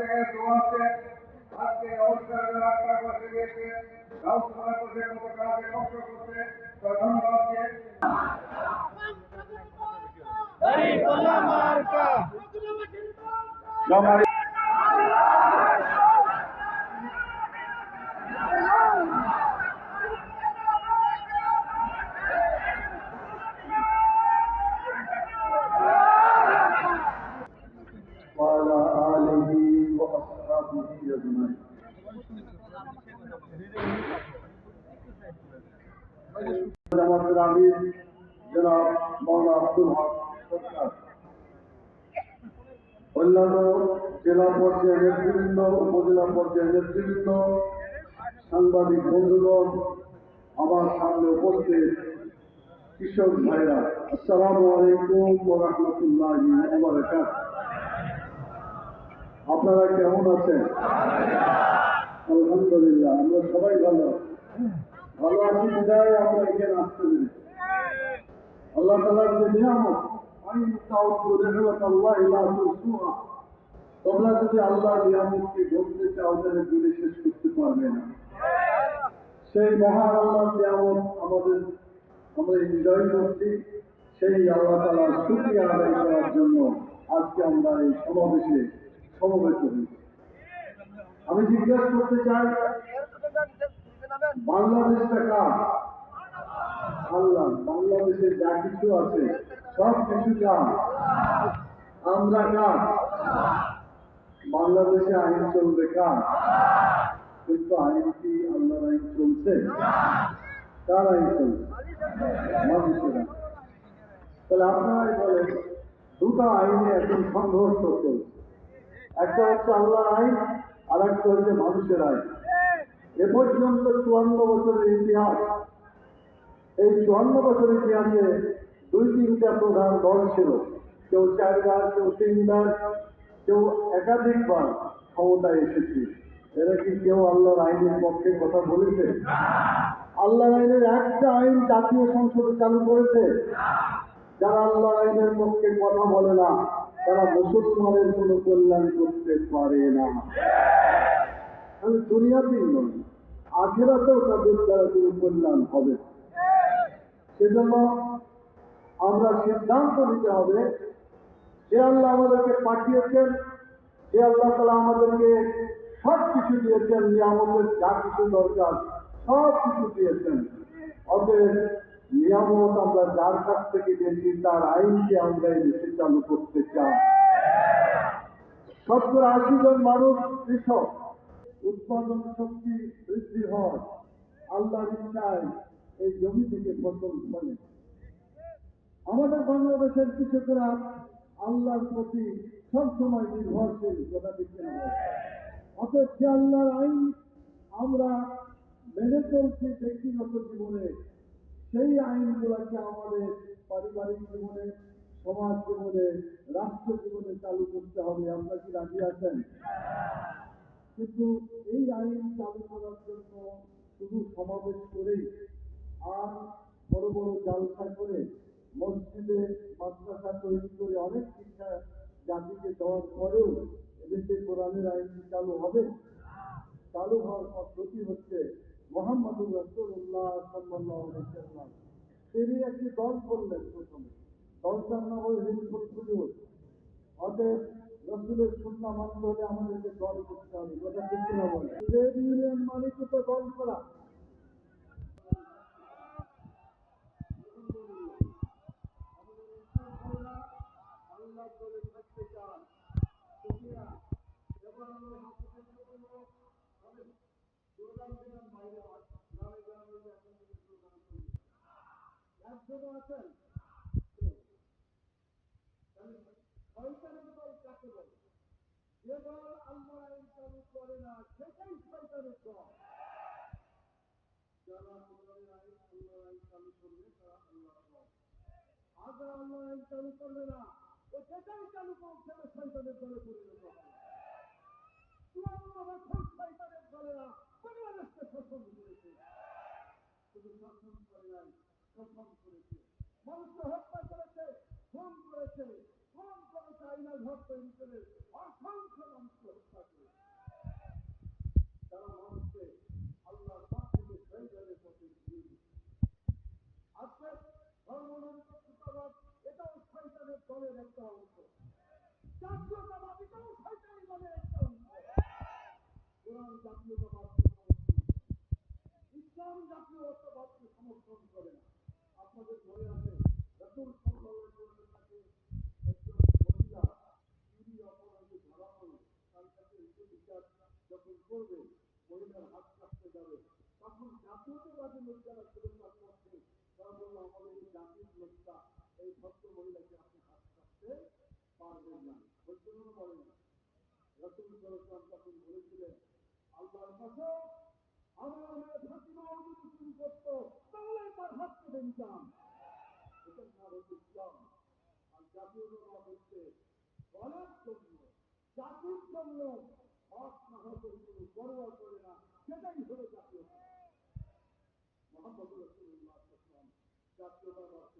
থেকে দোয়া আছে আজকে অনুষ্ঠানের আটটা বসে গিয়েছে গাউসমানা কোষের মতো কাজে কষ্ট করতে তো ধন্যবাদ দিয়ে জমারি জেলা পর্যায়ের নেতৃবৃন্দ উপজেলা পর্যায়ের সাংবাদিক বন্ধুগণ আমার সামনে উপস্থিত কৃষক ভাইরা আসসালামু আলাইকুম রাহমাতুল্লাহি আপনারা কেমন আছেন আলহামদুলিল্লাহ, আমরা সবাই ভালো। ভালো আছি আমরা এখানে আসতে পেরেছি আল্লাহ তালার যে নিয়ামত। আমি তোমরা যদি আল্লাহ নিয়ামতকে ধরতে চাও, তাহলে গুলি শেষ করতে পারবে না। সেই মহান আল্লাহ নিয়ামত আমাদের, আমরা এনজয় করছি। সেই আল্লাহ তালার শুক্রিয়া আদায় করার জন্য আজকে আমরা এই সমাবেশে সমবেত হয়েছি। আমি জিজ্ঞেস করতে চাই বাংলাদেশটা কার? আল্লাহ বাংলাদেশে যা কিছু আছে, সব কিছু কার? আমরা কার? বাংলাদেশে আইন চলবে কার? কিন্তু আইন কি আল্লাহর আইন চলছে? কার আইন চলছে? মানুষের। তাহলে আপনারাই বলেন, দুটো আইনে এখন সংঘর্ষ চলছে। একটা হচ্ছে আল্লাহর আইন আর একটা হচ্ছে মানুষের আইন। এ পর্যন্ত চুয়ান্ন বছরের ইতিহাস। এই চুয়ান্ন বছরের ইতিহাসে দুই তিনটা প্রধান দল ছিল। কেউ চারবার, কেউ তিনবার, কেউ একাধিকবার ক্ষমতায় এসেছে। এরা কি কেউ আল্লাহর আইনের পক্ষে কথা বলেছে? আল্লাহর আইনের একটা আইন জাতীয় সংসদে চালু করেছে। যারা আল্লাহর আইনের পক্ষে কথা বলে না, তারা মুসলমানের কোনো কল্যাণ করতে পারে না। আমি দুনিয়াতেই নয় আখেরাতেও তাদের দ্বারা কোনো কল্যাণ হবে। সেজন্য আমরা সিদ্ধান্ত নিতে হবে, যে আল্লাহ আমাদেরকে পাঠিয়েছেন, যে আল্লাহ তালা আমাদেরকে সব কিছু দিয়েছেন, নিয়ামতের যা কিছু দরকার সব কিছু দিয়েছেন। অতএব নিয়ামত আমরা যার কাছ থেকে দিয়েছি তার আইনকে আমরা এই দেশে চালু করতে চাই। শতকরা আশি জন মানুষ কৃষক। উৎপাদন শক্তি বৃদ্ধি হয়। আল্লাহর ইচ্ছায় এই জমি থেকে ফসল ফলে আমাদের বাংলাদেশের কৃষকরা আল্লাহর প্রতি সবসময় নির্ভরশীল, কথা দিচ্ছে অতএব আল্লাহর আইন আমরা মেনে চলছি ব্যক্তিগত জীবনে। সেই আইনগুলোকে আমাদের পারিবারিক জীবনে, সমাজ জীবনে, রাষ্ট্র জীবনে চালু করতে হবে। আমরা কি রাজি আছেন? কিন্তু এই আইন চালু করার জন্য শুধু সমাবেশ করেই আর বড় বড় জালসা করে মসজিদে মাদ্রাসা তৈরি করে অনেক শিক্ষা জাতিকে দেওয়ার পরেও এদেশে কোরআনের আইন কি চালু হবে। চালু হওয়ার পদ্ধতি হচ্ছে মোহাম্মদুর রসুল্লাহ তিনি একটি দল করলেন প্রথমে। দলটার নাম হল ফুজুর অতএব রসুলের সুন্না মানতে হলে আমাদেরকে দল করতে হবে, কথা না বলে ট্রেড ইউনিয়ন মানে তো দল করা? আল্লাহ দলে থাকতে চান সুতরাং এবার আমরা হাসপাতাল করব আমি স্লোগান দিলাম বাইরে গ্রামে গ্রামে এখন থেকে স্লোগান করি একজন আছেন শয়তানের দল কাকে বলে? যে দল আল্লাহ আইন করে না, সেটাই শয়তানের দল যারা কোরআনের আল্লাহ আইন করবে, তারা আল্লাহর আর যারা আল্লাহ আইন করবে না, ও সেটাই চালু করছে শয়তানের দলে পরিণত হবে। শয়তানের দলেরা বাংলাদেশকে শাসন করেছে। শুধু শাসন করে নাই শাসন করেছে। মানুষকে হত্যা করেছে, খুন করেছে। মদিনা ধ্বংস অসংখ্য থাকে তারা মানুষকে আল্লাহ থেকে পথে আজকে ধর্মনন্দ এটাও শয়তানের দলের একটা অংশ একটা ইসলাম সমর্থন করে আপনাদের মনে আছে রসুল সাল্লাল্লাহু তখন বলেছিলেন আল্লাহর কাছে তাহলে তার হাত কেটে নিতাম। এটার নাম হচ্ছে আর জাতীয়তাবাদ হচ্ছে দলের জন্য, জাতির জন্য হক না হকের কোনো পরোয়া করে না, সেটাই হলো জাতীয়তা মোহাম্মদ রসুল্লাহ সমর্থন